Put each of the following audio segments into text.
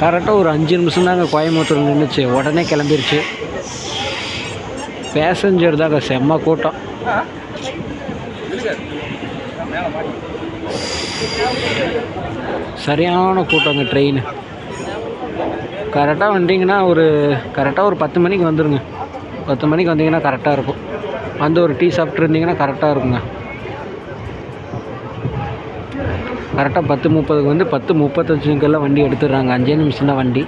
கரெக்டாக ஒரு அஞ்சு நிமிஷம் தாங்க கோயம்புத்தூர் நின்றுச்சு உடனே கிளம்பிருச்சு. பேசஞ்சர் தாங்க செம்ம கூட்டம். சரியான கூட்டங்க ட்ரெயின் கரெக்டாக வந்தீங்கன்னா ஒரு கரெக்டாக ஒரு பத்து மணிக்கு வந்துடுங்க பத்து மணிக்கு வந்தீங்கன்னா கரெக்டாக இருக்கும். வந்து ஒரு டீ சாப்பிட்ருந்தீங்கன்னா கரெக்டாக இருக்குங்க. கரெக்டாக பத்து முப்பதுக்கு வந்து பத்து முப்பத்தஞ்சுக்கெல்லாம் வண்டி எடுத்துடுறாங்க. அஞ்சே நிமிஷம் தான் வண்டி.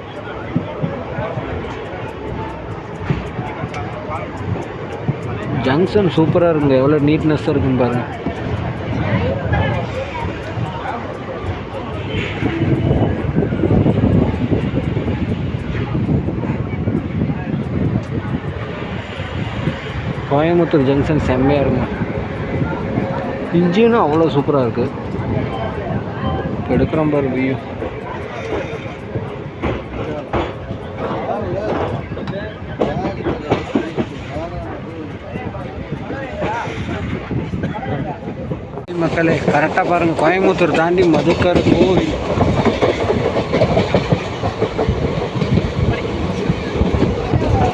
ஜங்ஷன் சூப்பராக இருக்குங்க. எவ்வளோ நீட்னஸ்ஸாக இருக்குன்னு பாருங்க. கோயம்புத்தூர் ஜங்ஷன் செம்மையாக இருக்குங்க. இன்ஜினும் அவ்வளோ சூப்பராக இருக்குது எடுக்கிறோம் பாரு வியூ மக்களே கரெக்டாக பாருங்கள் கோயம்புத்தூர் தாண்டி மதுக்கர் கோவில்.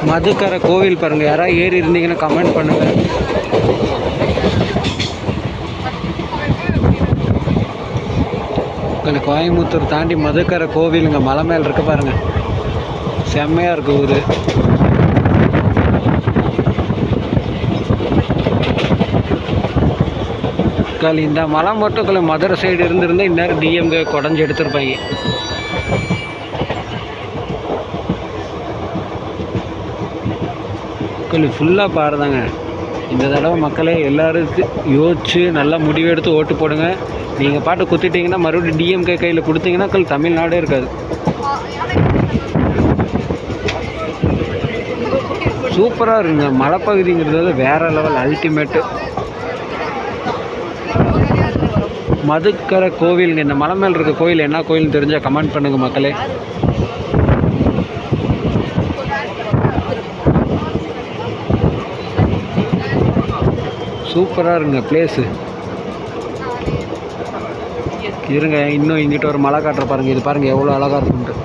மதுக்கரை கோவில் பாருங்கள் யாராவது ஏறி இருந்தீங்கன்னா கமெண்ட் பண்ணுங்கள் மக்களே கோயம்புத்தூர் தாண்டி மதுக்கரை கோவிலுங்க மலை மேல் இருக்கு பாருங்க. செம்மையாக இருக்கு ஊர். மக்கள் இந்த மலை மட்டும் மதுரை சைடு இருந்திருந்தா இந்நேரம் டிஎம்கே குடஞ்சி எடுத்திருப்பாங்க. மக்கள் ஃபுல்லாக பாருதாங்க. இந்த தடவை மக்களே எல்லாருக்கும் யோசிச்சு நல்லா முடிவெடுத்து ஓட்டு போடுங்க. நீங்கள் பாட்டு குத்திட்டீங்கன்னா மறுபடியும் டிஎம்கே கையில் கொடுத்தீங்கன்னா கல் தமிழ்நாடே இருக்காது. சூப்பராக இருக்குங்க. மலைப்பகுதிங்கிறது வேற லெவல் அல்டிமேட்டு மதுக்கரை கோவிலுங்க. இந்த மலை மேல் இருக்க கோயில் என்ன கோயில்னு தெரிஞ்சால் கமெண்ட் பண்ணுங்க மக்களே. சூப்பராக இருங்க பிளேஸு இருங்க இன்னும் இங்கிட்ட ஒரு மழை காட்டுற பாருங்க. இது பாருங்க எவ்வளோ அழகாக இருக்குன்ட்டு.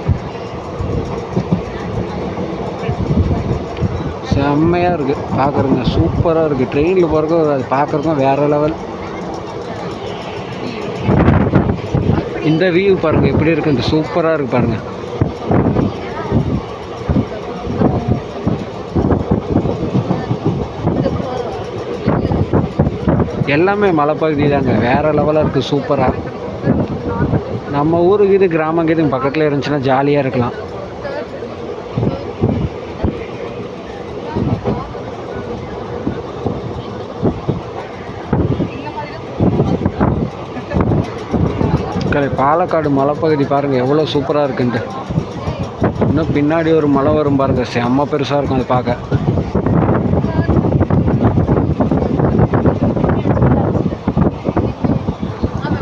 செம்மையாக இருக்குது பார்க்குறங்க சூப்பராக இருக்குது ட்ரெயினில் போகிறக்கும் அது பார்க்குறக்கும் வேறு லெவல் இந்த வியூ பாருங்கள் எப்படி இருக்குன்ட்டு. இந்த சூப்பராக இருக்கு பாருங்கள் எல்லாமே மலைப்பகுதி தாங்க வேறு லெவலாக இருக்குது சூப்பராக நம்ம ஊருக்கு இது கிராமம் இது பக்கத்தில் இருந்துச்சுன்னா ஜாலியாக இருக்கலாம். கரை பாலக்காடு மலைப்பகுதி பாருங்கள் எவ்வளோ சூப்பராக இருக்குன்ட்டு. இன்னும் பின்னாடி ஒரு மலை வரும் பாருங்கள் செம்ம பெருசாக இருக்கும் அது பார்க்க.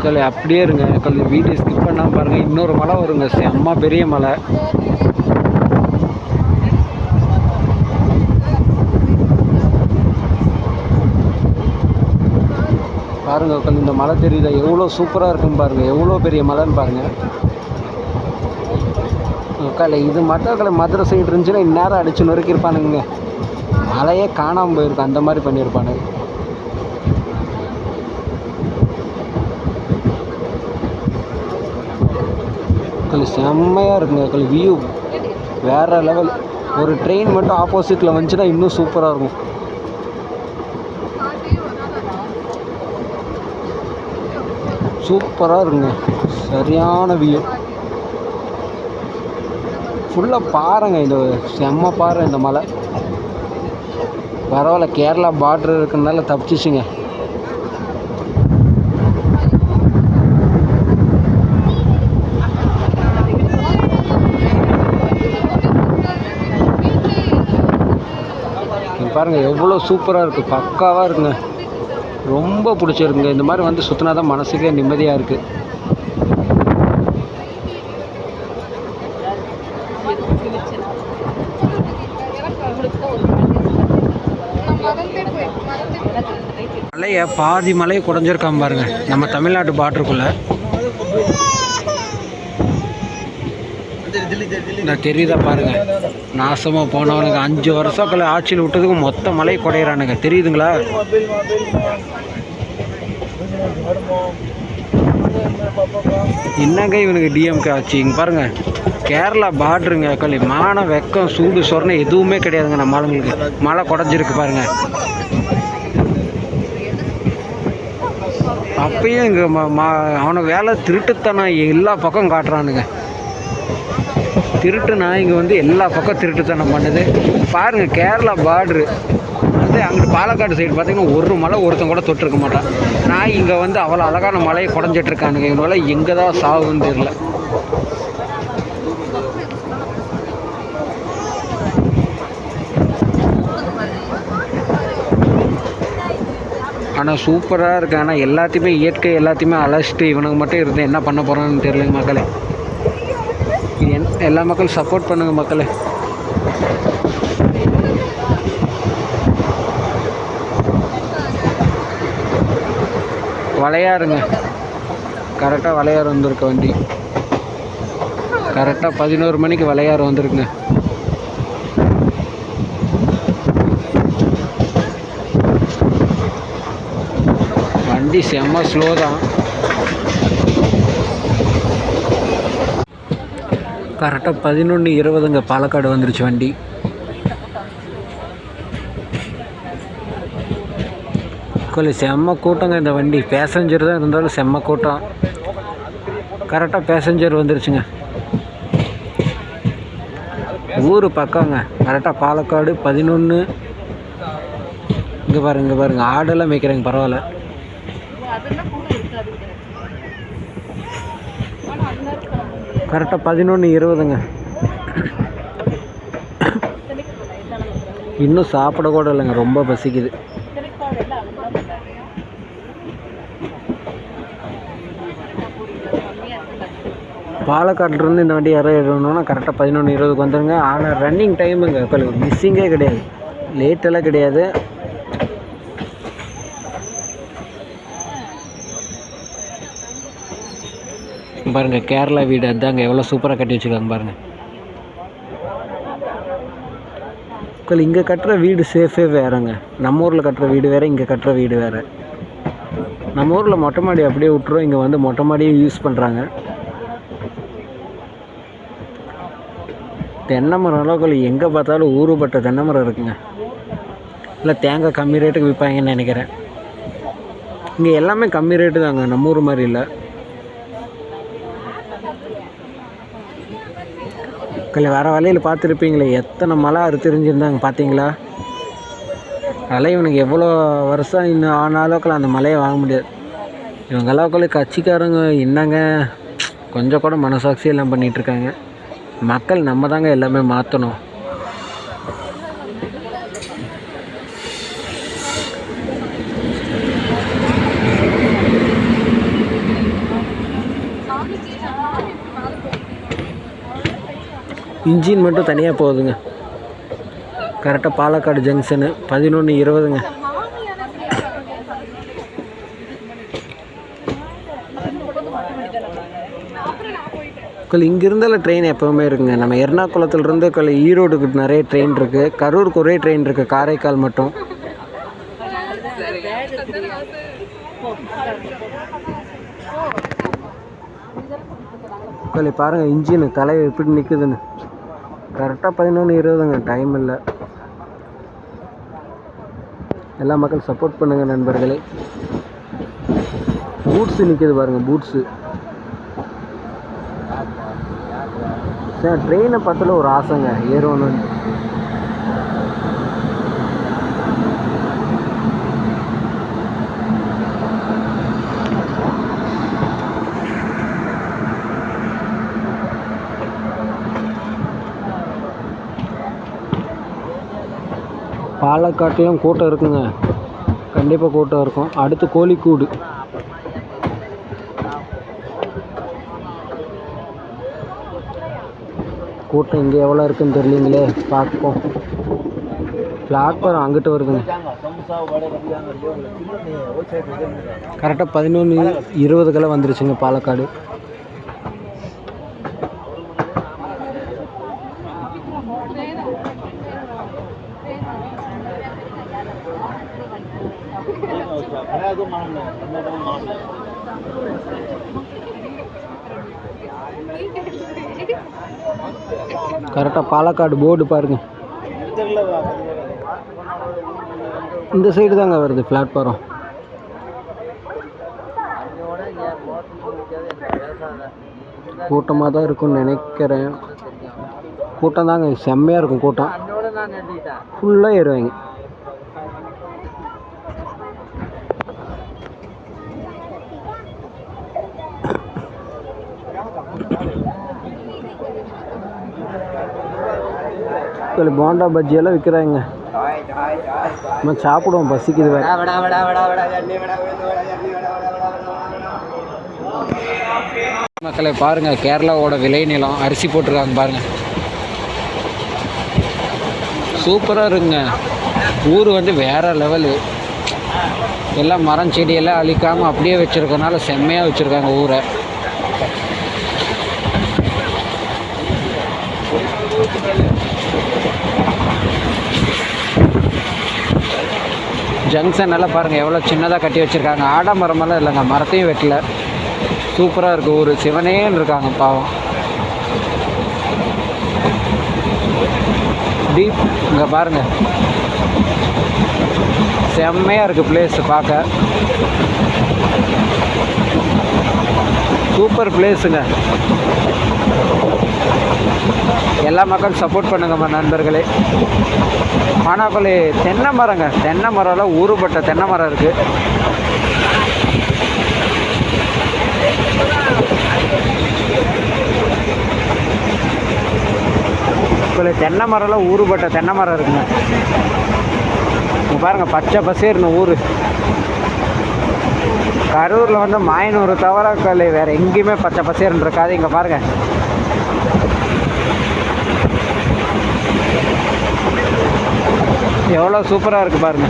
கல் அப்படியே இருங்க கல் வீடியோ ஸ்கிப் பாருங்கள் இன்னொரு மலை வருங்க செம்ம பெரிய மலை. பாருங்க உட்காந்து இந்த மலை தெரியுதா? எவ்வளோ சூப்பராக இருக்குன்னு பாருங்கள் எவ்வளோ பெரிய மலைன்னு பாருங்கள் உட்கால இது மட்டக்களை மதுரை சைடு இருந்துச்சுன்னா இந்நேரம் அடிச்சு நொறுக்கியிருப்பானுங்க. மலையே காணாமல் போயிருக்கு அந்த மாதிரி பண்ணியிருப்பானுங்க. கல் செம்மையாக இருக்குங்க கல் வியூ வேறு லெவல் ஒரு ட்ரெயின் மட்டும் ஆப்போசிட்டில் வந்துச்சுன்னா இன்னும் சூப்பராக இருக்கும். சூப்பராக இருக்குங்க. சரியான வியூ ஃபுல்லாக பாருங்க இந்த செம்ம பாறை இந்த மலை. பரவாயில்ல கேரளா பார்டர் இருக்கிறதுனால தப்பிச்சிச்சுங்க. பாருங்கள் எவ்வளோ சூப்பராக இருக்குது பக்காவாக இருக்குங்க. ரொம்ப பிடிச்சிருக்குங்க. இந்த மாதிரி வந்து சுற்றினா தான் மனசுக்கே நிம்மதியாக இருக்குது மலையை பாதி மலையை குறைஞ்சிருக்காம பாருங்க. நம்ம தமிழ்நாட்டு பார்டருக்குள்ள நான் தெரியுதா பாருங்க. நாசமாக போனவனுங்க. அஞ்சு வருஷம் கல ஆட்சியில் விட்டதுக்கு மொத்த மலை குடையிறானுங்க. தெரியுதுங்களா? என்னங்க இவனுக்கு டிஎம்கே ஆச்சு? இங்கே பாருங்கள் கேரளா பார்டருங்க களி மானம் வெக்கம் சூடு சொரணை எதுவுமே கிடையாதுங்க நம்ம ஆளுங்களுக்கு. மழை குடஞ்சிருக்கு பாருங்க. அப்பயும் இங்கே அவனை வேலை திருட்டுத்தனம் எல்லா பக்கம் காட்டுறானுங்க. திருட்டு நாய்ங்க வந்து எல்லா பக்கம் திருட்டுத்தனம் பண்ணுது. பாருங்கள் கேரளா பார்டரு வந்து அங்கிட்டு பாலக்காடு சைடு பார்த்தீங்கன்னா ஒரு மலை ஒருத்தன் கூட தொட்டிருக்க மாட்டான். நாய் இங்கே வந்து அவ்வளோ அழகான மலையை குடஞ்சிட்ருக்கானுங்க இவனால எங்கே தான் சாகுன்னு தெரியல ஆனால் சூப்பராக இருக்கு ஆனால் எல்லாத்தையுமே இயற்கை எல்லாத்தையுமே அழைச்சிட்டு இவனுக்கு மட்டும் இருந்து என்ன பண்ண போகிறான்னு தெரியலங்க மக்களே. எல்லா மக்களும் சப்போர்ட் பண்ணுங்கள் மக்களே. வளையாருங்க கரெக்டாக வளையார் வந்திருக்க வண்டி. கரெக்டாக பதினோரு மணிக்கு வளையார் வந்திருக்குங்க. வண்டி செம்ம ஸ்லோ தான். கரெக்டாக பதினொன்று இருபதுங்க. பாலக்காடு வந்துருச்சு வண்டி. கொஞ்சம் செம்ம கூட்டங்க இந்த வண்டி. பேசஞ்சர் தான் இருந்தாலும் செம்ம கூட்டம். கரெக்டாக பேசஞ்சர் வந்துருச்சுங்க. ஊர் பக்கங்க. கரெக்டாக பாலக்காடு பதினொன்று இங்கே பாருங்க இங்கே பாருங்கள் ஆடெல்லாம் மேய்க்கிறாங்க பரவாயில்ல. கரெக்டாக பதினொன்று இருபதுங்க. இன்னும் சாப்பிட கூட இல்லைங்க ரொம்ப பசிக்குது. பாலக்காட்டிலேருந்து இந்த வண்டி இறங்கணும்னா கரெக்டாக பதினொன்று இருபதுக்கு வந்துடுங்க ஆனால் ரன்னிங் டைமுங்க இப்போ மிஸ்ஸிங்கே கிடையாது. லேட்டெல்லாம் கிடையாது. பாருங்கள் கேரளா வீடு அதாங்க. எவ்வளோ சூப்பராக கட்டி வச்சுருக்காங்க பாருங்கள் மக்கள் இங்கே கட்டுற வீடு சேஃபே வேறங்க. நம்ம ஊரில் கட்டுற வீடு வேறு இங்கே கட்டுற வீடு வேறு. நம்ம ஊரில் மொட்டை மாடி அப்படியே விட்டுரும். இங்கே வந்து மொட்டை மாடியும் யூஸ் பண்ணுறாங்க தென்னை மரம் அளவுக்கு எங்கே பார்த்தாலும் ஊறுபட்ட தென்னை மரம் இருக்குங்க. இல்லை தேங்காய் கம்மி ரேட்டுக்கு விற்பாங்கன்னு நினைக்கிறேன். இங்கே எல்லாமே கம்மி ரேட்டு தாங்க. நம்ம ஊர் மாதிரி இல்லை. கல்ல வர வழியில் பார்த்துருப்பீங்களே எத்தனை மலை அறுத்திரிஞ்சிருந்தாங்க பார்த்தீங்களா? அதெல்லாம் இவனுக்கு எவ்வளோ வருஷம் இன்னும் ஆன அளவுக்குள்ள அந்த மலையை வாங்க முடியாது. இவங்க அளவுக்குள்ள கட்சிக்காரங்க என்னங்க? கொஞ்சம் கூட மனசாட்சி எல்லாம் பண்ணிகிட்ருக்காங்க மக்கள் நம்ம தாங்க எல்லாமே மாற்றணும் இன்ஜின் மட்டும் தனியாக போகுதுங்க கரெக்டாக பாலக்காடு ஜங்ஷனு. பதினொன்று இருபதுங்க. கல் இங்கிருந்தால ட்ரெயின் எப்போவுமே இருக்குங்க. நம்ம எர்ணாகுளத்துலேருந்து ஈரோடுக்கு நிறைய ட்ரெயின் இருக்குது கரூருக்கு ஒரே ட்ரெயின் இருக்குது காரைக்கால் மட்டும். கல் பாருங்கள் இன்ஜின் தலை எப்படி நிற்குதுன்னு கரெக்டாக பதினொன்று இருபதுங்க. டைம் இல்லை. எல்லா மக்கள் சப்போர்ட் பண்ணுங்கள் நண்பர்களே. பூட்ஸு நிற்கிது பாருங்கள் பூட்ஸு சார் ட்ரெயினை பார்த்தால ஒரு ஆசைங்க. ஏறணும்னு பாலக்காட்டிலும் கூட்டம் இருக்குங்க. கண்டிப்பாக கூட்டம் இருக்கும். அடுத்து கோழிக்கூடு. கூட்டம் இங்கே எவ்வளோ இருக்குன்னு தெரியலீங்களே? பார்ப்போம். பிளாட்ஃபார்ம் அங்கிட்டு வருதுங்க. கரெக்டாக பதினொன்று இருபதுக்கெல்லாம் வந்துருச்சுங்க பாலக்காடு. கரெக்டாக பாலக்காடு போர்டு பாருங்க. இந்த சைடு தாங்க வருது பிளாட்ஃபாரம் கூட்டமாக தான் இருக்கும்னு நினைக்கிறேன். கூட்டம் தாங்க செம்மையாக இருக்கும் கூட்டம். ஃபுல்லாக ஏறுவாங்க. இப்போ போண்டா பஜ்ஜி எல்லாம் விற்கிறாங்க நம்ம சாப்பிடுவோம் பசிக்குது மக்களை பாருங்க கேரளாவோட விளைநிலம் அரிசி போட்டிருக்காங்க பாருங்க. சூப்பராக இருக்குங்க. ஊர் வந்து வேற லெவலு. எல்லாம் மரம் செடியெல்லாம் அழிக்காமல் அப்படியே வச்சுருக்கனால செம்மையாக வச்சுருக்காங்க ஊரை. ஜங்ஷன் எல்லாம் பாருங்கள் எவ்வளோ சின்னதாக கட்டி வச்சுருக்காங்க. ஆடமரமெல்லாம் இல்லைங்க மரத்தையும் வெட்டல. சூப்பராக இருக்குது ஊர். சிவனேன்னு இருக்காங்க பாவம். டீப் இங்கே பாருங்கள் செம்மையாக இருக்குது பிளேஸ் பார்க்க. சூப்பர் பிளேஸுங்க எல்லா மக்களும் சப்போர்ட் பண்ணுங்கம்மா நண்பர்களே. மானாப்பள்ளி தென்னை மரங்க தென்னை மரம்லாம் ஊறுபட்ட தென்னை மரம் இருக்குது இப்போ தென்னை மரம்லாம் ஊறுபட்ட தென்னை மரம் இருக்குங்க. இங்க பாருங்க பச்சை பசேர்னு ஊர். கரூரில் வந்து மாயனூர் தவிர வேறு எங்கேயுமே பச்சை பசேர்னு இருக்காது. இங்கே பாருங்க. எவ்வளோ சூப்பராக இருக்குது பாருங்க.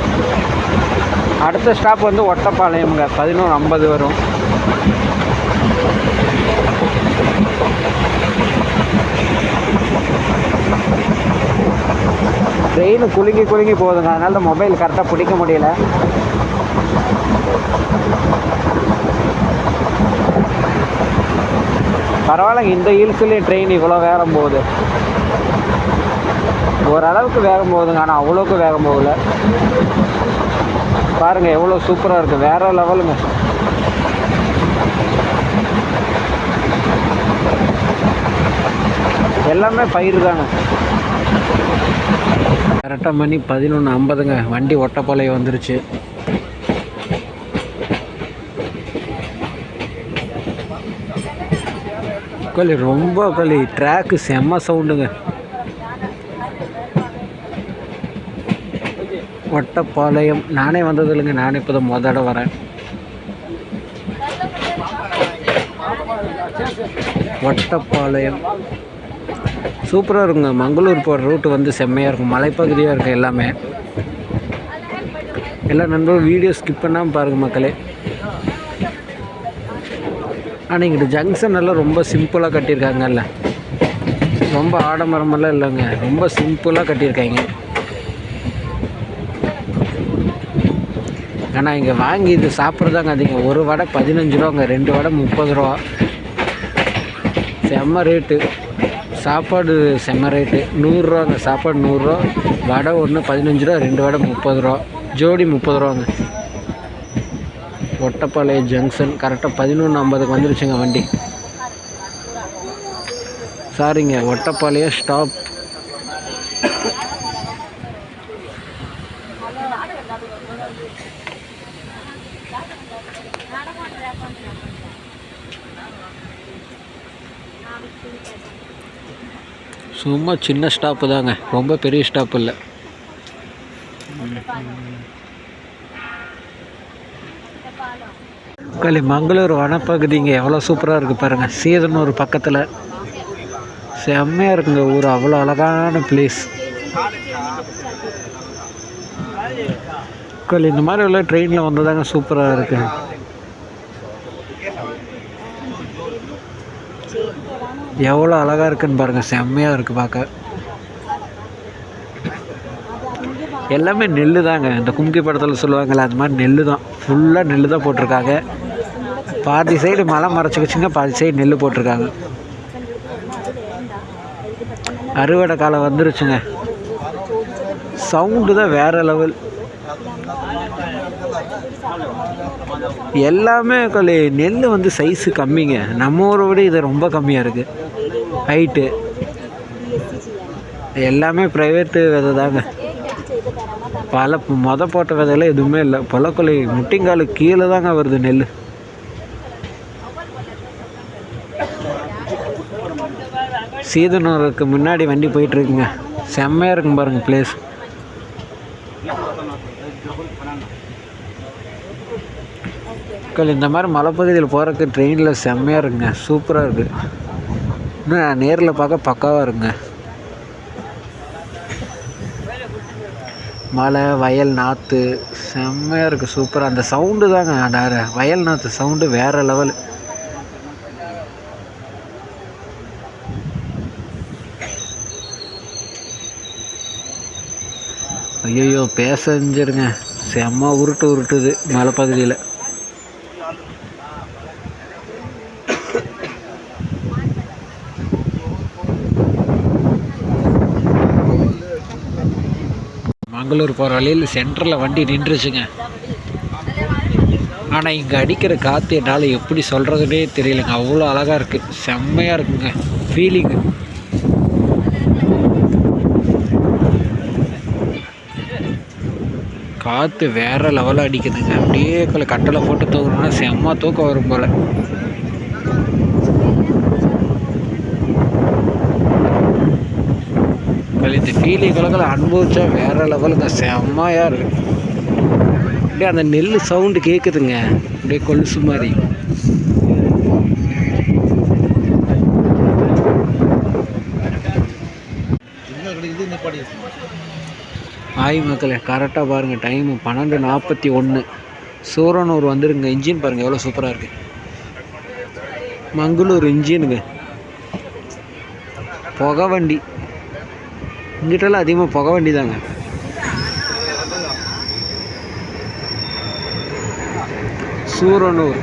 அடுத்த ஸ்டாப் வந்து ஒட்டப்பாளையம்ங்க. பதினொன்று ஐம்பது வரும். ட்ரெயின் குலுங்கி குலுங்கி போகுதுங்க. அதனால மொபைல் கரெக்டாக பிடிக்க முடியல. பரவாயில்லங்க இந்த ஹில்ஸ்லேயும் ட்ரெயின் இவ்வளோ வேகம் போகுது. ஓரளவுக்கு வேகம் போகுதுங்க ஆனால் அவ்வளோக்கு வேகம் போகல. பாருங்க எவ்வளோ சூப்பராக இருக்குது வேற லெவலுங்க. எல்லாமே பயிர் தாங்க. கரெக்டாக மணி பதினொன்று ஐம்பதுங்க. வண்டி ஒட்டப்பாளைய வந்துருச்சு. களி ரொம்ப களி. ட்ராக்கு செம்ம சவுண்டுங்க ஒட்டப்பாளையம் நானே வந்தது இல்லைங்க நானே இப்போ தான் முத தடவை வரேன். ஒட்டப்பாளையம் சூப்பராக இருக்குங்க. மங்களூர் போகிற ரூட்டு வந்து செம்மையாக இருக்கும். மலைப்பகுதியாக இருக்கும் எல்லாமே. எல்லா நண்பர்களும் வீடியோ ஸ்கிப் பண்ணாமல் பாருங்கள் மக்களே. ஆனால் இங்கிட்ட ஜங்ஷன் எல்லாம் ரொம்ப சிம்பிளாக கட்டியிருக்காங்கல்ல. ரொம்ப ஆடம்பரமெல்லாம் இல்லைங்க. ரொம்ப சிம்பிளாக கட்டியிருக்காங்க. ஆனால் இங்கே வாங்கி இது சாப்பிட்றதாங்க அதிகம். ஒரு வடை பதினஞ்சு ரூபாங்க ரெண்டு வடை முப்பது ரூபா. செம்ம ரேட்டு. சாப்பாடு செம்ம ரேட்டு. நூறுரூவாங்க சாப்பாடு நூறுரூவா வடை ஒன்று பதினஞ்சு ரூபா ரெண்டு வடை முப்பது ரூபா. ஜோடி முப்பது ரூபாங்க. ஒட்டப்பாளையம் ஜங்ஷன் கரெக்டாக பதினொன்று ஐம்பதுக்கு வந்துருச்சுங்க வண்டி. சாரிங்க ஒட்டப்பாளையம் ஸ்டாப் சும்மா சின்ன ஸ்டாப்பு தாங்க. ரொம்ப பெரிய ஸ்டாப் இல்லை. களி மங்களூர் வனப்பகுதிங்க எவ்வளோ சூப்பராக இருக்குது பாருங்கள் சீதனூர் பக்கத்தில். செம்மையாக இருக்குங்க ஊர். அவ்வளோ அழகான பிளேஸ் களி இந்த மாதிரி உள்ள ட்ரெயினில் வந்ததாங்க சூப்பராக இருக்குது எவ்வளோ அழகாக இருக்குன்னு பாருங்கள் செம்மையாக இருக்குது பார்க்க. எல்லாமே நெல் தாங்க இந்த கும்கி படத்தில் சொல்லுவாங்கள்ல அது மாதிரி நெல் தான் ஃபுல்லாக நெல் தான் போட்டிருக்காங்க. பாதி சைடு மலை மறைச்சிக்கிச்சுங்க பாதி சைடு நெல் போட்டிருக்காங்க. அறுவடை காலம் வந்துருச்சுங்க. சவுண்டு தான் வேறு லெவல் எல்லாமே நெல் வந்து சைஸு கம்மிங்க. நம்ம ஊரை விட இது ரொம்ப கம்மியாக இருக்குது ஹைட்டு எல்லாமே ப்ரைவேட்டு விதை தாங்க பல மொத போட்ட விதையெல்லாம் எதுவுமே இல்லை. பழக்கொலை முட்டிங்காலு கீழே தாங்க வருது நெல் சீதனூருக்கு முன்னாடி வண்டி போயிட்டுருக்குங்க. செம்மையாக இருக்கும் பாருங்கள் பிளேஸ் மக்கள் இந்த மாதிரி மலைப்பகுதியில் போகிறதுக்கு ட்ரெயினில் செம்மையாக இருக்குங்க. சூப்பராக இருக்குது இன்னும் நேரில் பார்க்க பக்காவாக இருங்க. மலை வயல் நாற்று செம்மையாக இருக்குது சூப்பராக அந்த சவுண்டு தாங்க அந்த வயல் நாற்று சவுண்டு வேறு லெவல் ஐயோ பேசஞ்சிருங்க. செம்ம உருட்டு உருட்டுது மலைப்பகுதியில். மங்களூர் போகிற வழியில் சென்டரில் வண்டி நின்றுச்சுங்க. ஆனால் இங்கே அடிக்கிற காற்று என்னால் எப்படி சொல்கிறதுனே தெரியலங்க. அவ்வளோ அழகாக இருக்குது செம்மையாக இருக்குங்க. ஃபீலிங்கு காற்று வேறு லெவலில் அடிக்குதுங்க. அப்படியே கல கட்டளை போட்டு தூக்கணும்னா செம்ம தூக்கம் வரும் போல். இந்த ஃபீலிங் கலக்கல அனுபவிச்சா வேறு லெவலுங்க செம்மையாக இருக்கு. அப்படியே அந்த நெல் சவுண்டு கேட்குதுங்க அப்படியே கொலுசு மாதிரி. ஆய் மக்களே கரெக்டாக பாருங்கள் டைமு பன்னெண்டு நாற்பத்தி ஒன்று சூரனூர் வந்துருங்க. இன்ஜின் பாருங்கள் எவ்வளோ சூப்பராக இருக்குது மங்களூர் இன்ஜினுங்க புகை வண்டி இங்கிட்டலாம் அதிகமாக புக வண்டிதாங்க சூரனூர்.